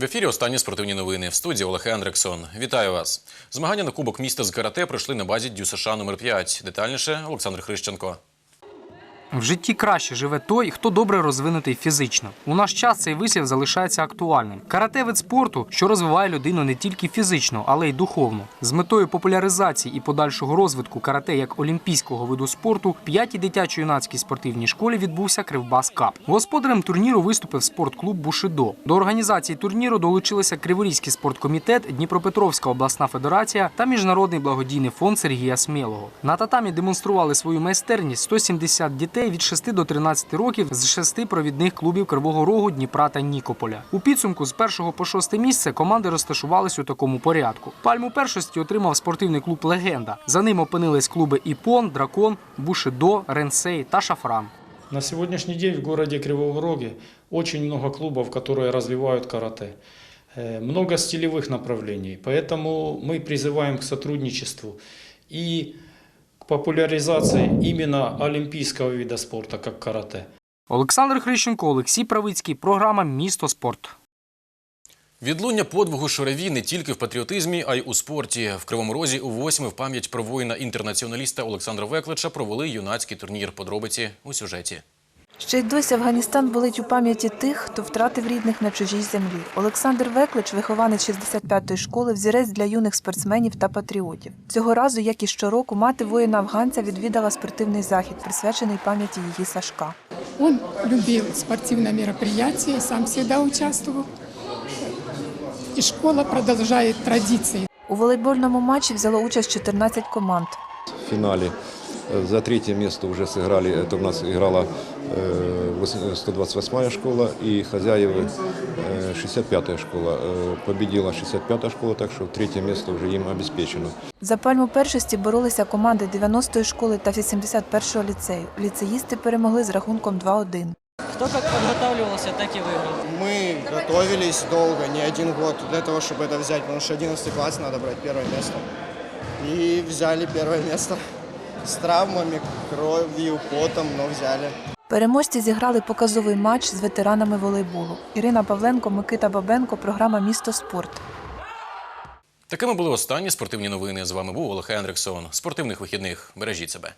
В ефірі останні спортивні новини. В студії Олег Ендрексон. Вітаю вас. Змагання на Кубок міста з карате пройшли на базі Дю США номер 5 Детальніше Олександр Хрищенко. В житті краще живе той, хто добре розвинутий фізично. У наш час цей вислів залишається актуальним. Карате вид спорту, що розвиває людину не тільки фізично, але й духовно. З метою популяризації і подальшого розвитку карате як олімпійського виду спорту в п'ятій дитячо-юнацькій спортивній школі відбувся Кривбас Кап. Господарем турніру виступив спортклуб Бушидо. До організації турніру долучилися Криворізький спорткомітет, Дніпропетровська обласна федерація та міжнародний благодійний фонд Сергія Смілого. На татамі демонстрували свою майстерність 170 дітей від 6 до 13 років з шести провідних клубів Кривого Рогу, Дніпра та Нікополя. У підсумку з першого по шосте місце команди розташувались у такому порядку. Пальму першості отримав спортивний клуб Легенда. За ним опинились клуби Іпон, Дракон, Бушидо, Ренсей та Шафран. На сегодняшний день в городе Кривого Роге очень много клубов, которые развивают карате. Э, Много стилевых направлений, поэтому мы призываем к сотрудничеству и к популяризации именно олимпийского вида спорта, как карате. Олександр Хрищенко, Олексій Правицький. Програма Місто спорт. Відлуння подвигу шореві не тільки в патріотизмі, а й у спорті. В Кривому Розі у восьми в пам'ять про воїна-інтернаціоналіста Олександра Веклича провели юнацький турнір. Подробиці у сюжеті. Ще й досі Афганістан болить у пам'яті тих, хто втратив рідних на чужій землі. Олександр Веклич, вихованець 65-ї школи, взірець для юних спортсменів та патріотів. Цього разу, як і щороку, мати воїна афганця відвідала спортивний захід, присвячений пам'яті її Сашка. Он любил спортивные мероприятия, сам всегда участвовал. И школа продолжает традиции. У волейбольному матчі взяло участь 14 команд. в финале. Э, За третье место уже сыграли, это у нас играла э, вос- 128-я школа и хозяевы э, 65-я школа. Э, Победила 65-я школа, так что третье место уже им обеспечено. За пальму першості боролися команди 90-ї школи та 81-го ліцею. Ліцеїсти перемогли з рахунком 2-1. Кто как подготавливался, так и выиграл. Мы готовились долго, не один год, для того, чтобы это взять, потому что 11 класс надо брать первое место. И взяли первое место. С травмами, кровью, потом, но взяли. Переможці зіграли показовий матч з ветеранами волейболу. Ірина Павленко, Микита Бабенко, програма Місто спорт. Такими були останні спортивні новини. З вами був Олег Ендриксон. Спортивних вихідних. Бережіть себе.